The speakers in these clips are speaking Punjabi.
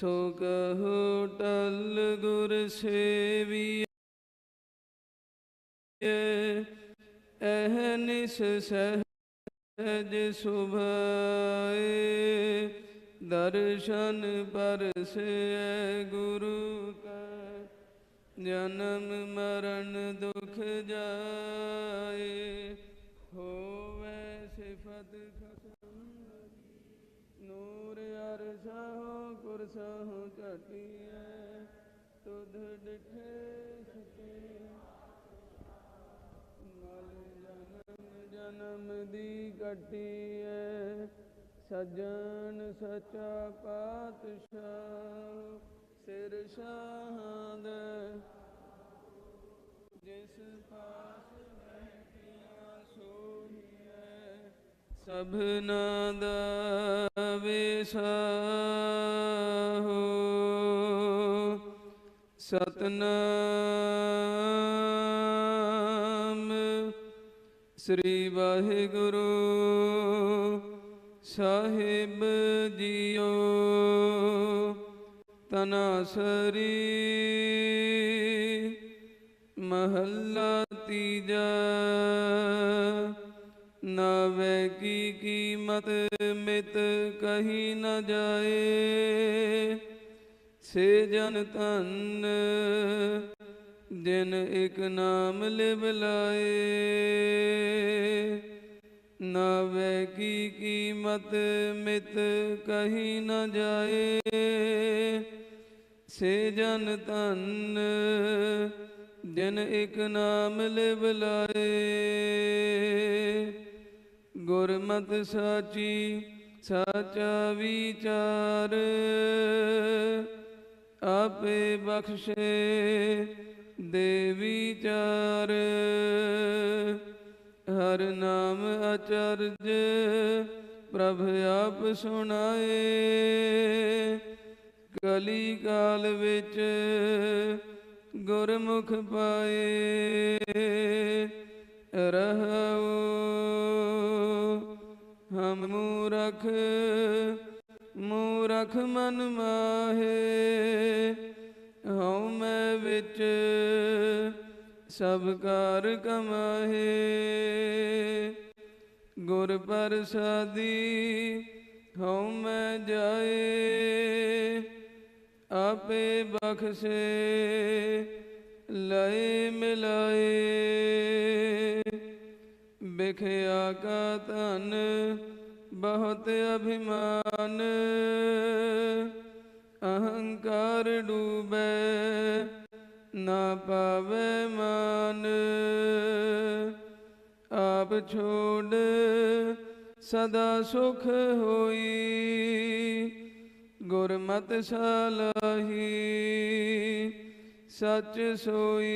ਸੋ ਕਹੋ ਟਲ ਗੁਰ ਸੇਵੀਏ ਅਹਨਿਸ ਸਹਿਜ ਸੁਭਾਏ। ਦਰਸ਼ਨ ਪਰਸੈ ਗੁਰੂ ਕਾ, ਜਨਮ ਮਰਨ ਦੁਖ ਜਾਏ। ਹੋਵੇ ਸਿਫਤ ਖਸਮ, ਨੂਰ ਅਰਸਹੁ ਕੁਰਸਹੁ ਘਟਿਐ, ਤੁਧ ਡਿਠੇ ਸਕੇ। ਮਲ ਜਨਮ ਜਨਮ ਦੀ ਘਟਿਐ, ਸਜਣ ਸਚਾ ਪਾਤਸ਼ਾਹ, ਸਿਰ ਸ਼ਾਹਦ ਜਿਸ ਪਾਸ ਬੈਠਿਆ ਸੋਹੀਐ, ਸਭਨਾ ਦਾ ਵਿਸਾਹੋ ਸਤਨਾਮ। ਸ੍ਰੀ ਵਾਹਿਗੁਰੂ ਸਾਹਿਬ ਜੀਓ। ਤਨਾਸਰੀ ਮਹੱਲਾ ਤੀਜਾ। ਨਾਵੇ ਕੀ ਕੀਮਤ ਮਿਤ ਕਹੀ ਨ ਜਾਏ। ਸੇ ਜਨ ਧਨ ਦਿਨ ਇੱਕ ਨਾਮ ਲਿਵ ਲਾਏ। ਨਾਵੇ ਕੀ ਕੀਮਤ ਮਿਤ ਕਹੀ ਨਾ ਜਾਏ। ਸੇ ਜਨ ਧਨ ਦਿਨ ਇਕ ਨਾਮ ਲਿਵ ਲਾਏ। ਗੁਰਮਤਿ ਸਾਚੀ, ਸਾਚਾ ਵਿਚਾਰ। ਆਪੇ ਬਖਸ਼ੇ ਦੇ ਵਿਚਾਰ ਹਰ ਨਾਮ ਅਚਰਜ ਪ੍ਰਭ ਆਪ ਸੁਣਾਏ। ਕਲੀ ਕਾਲ ਵਿੱਚ ਗੁਰਮੁਖ ਪਾਏ। ਰਹੋ ਹਮ ਮੂਰਖ ਮੂਰਖ ਮਨ ਮਾਹੇ, ਹਉ ਮੈਂ ਵਿੱਚ ਸਭ ਕਾਰ ਕਮਾਹੇ। ਗੁਰ ਪ੍ਰਸਾਦੀ, ਹਉ ਮੈਂ ਜਾਏ, ਆਪੇ ਬਖਸ਼ੇ, ਲਏ ਮਿਲਾਏ। ਬਿਖਿਆ ਕਾ ਧਨ ਬਹੁਤ ਅਭਿਮਾਨ। ਅਹੰਕਾਰ ਡੂਬੈ, ਨਾ ਪਾਵੇ ਮਾਨ। ਆਪ ਛੋੜ ਸਦਾ ਸੁਖ ਹੋਈ, ਗੁਰਮਤਿ ਸਲਾਹੀ ਸੱਚ ਸੋਈ।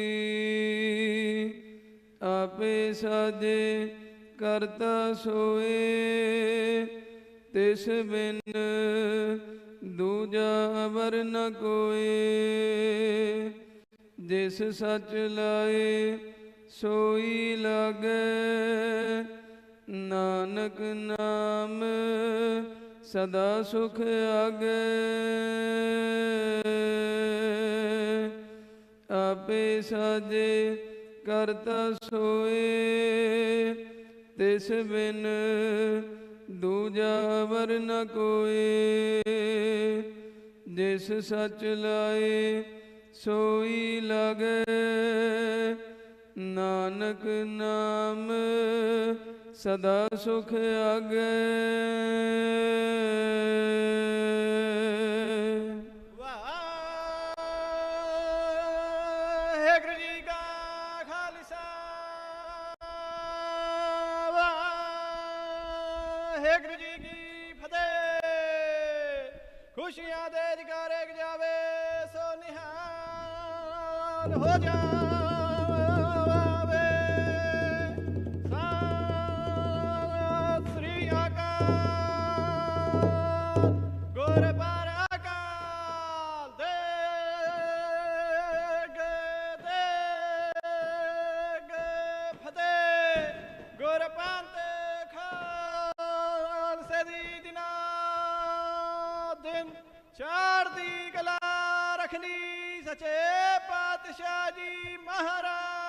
ਆਪੇ ਸਾਜੇ ਕਰਤਾ ਸੋਏ, ਤਿਸ ਬਿਨ ਦੂਜਾ ਅਵਰ ਨ ਕੋਏ। ਜਿਸ ਸੱਚ ਲਾਏ, ਸੋਈ ਲਾਗੇ। ਨਾਨਕ ਨਾਮ ਸਦਾ ਸੁਖ ਆਗੇ। ਆਪੇ ਸਾਜੇ ਕਰਤਾ ਸੋਏ ਤਿਸ ਬਿਨ ਦੂਜਾ ਵਰ ਨ ਕੋਏ। ਜਿਸ ਸੱਚ ਲਾਏ, ਸੋਈ ਲਗੈ। ਨਾਨਕ ਨਾਮ ਸਦਾ ਸੁਖ ਆਗੇ। ਵਾਹਿਗੁਰੂ ਜੀ ਕੀ ਫਤਿਹ। ਖੁਸ਼ੀਆਂ ਦੇ ਜਗਾਰੇ ਗਜਾਵੇ ਸੋ ਨਿਹਾਲ ਹੋ ਜਾ। ਚੜ੍ਹਦੀ ਕਲਾ ਰਖਣੀ ਸੱਚੇ ਪਾਤਸ਼ਾਹ ਜੀ ਮਹਾਰਾਜ।